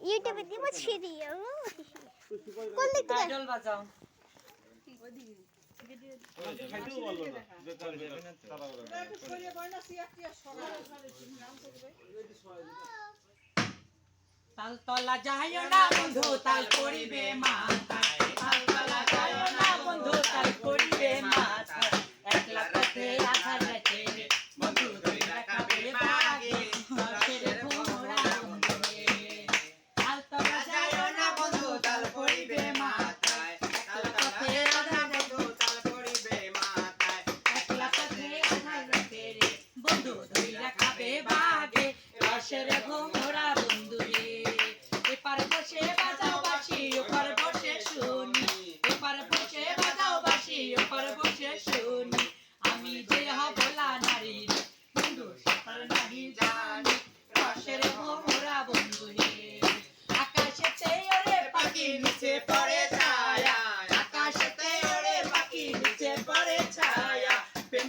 ইউটিউবে দিব সিরিয়াল কোন দিক থেকে আইডল বাজাও। তাল তালতলা যাইও না বন্ধু তাল পড়িবে মাথায় তালতলা যাইও না বন্ধু তাল পড়িবে মাথায় একলা পথে আধার রাতে বন্ধু ধরে রাখাবে বাগে রসের ভোমরা বন্ধুরে তালতলা যাইও না বন্ধু তাল পড়িবে মাথায় একলা পথে আধার রাতে একলা পথে আধার রাতে বন্ধু রাখাবে বাগে রসের ভোমরা বন্ধুরে। এপারে বসে বাজাও বাসি, ওপার বসে শুনি। এপারে বসে বাজাও বাসি, ওপার বসে শুনি। আমি যে হবলা নারী, বন্ধু সাঁতার নাহি জানি। রসের ভোমরা বন্ধুরে, আকাশেতে ওরে পাখি নিচে পড়ে ছায়া। আকাশেতে ওরে পাখি নিচে পড়ে ছায়া প্রেম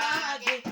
baggy.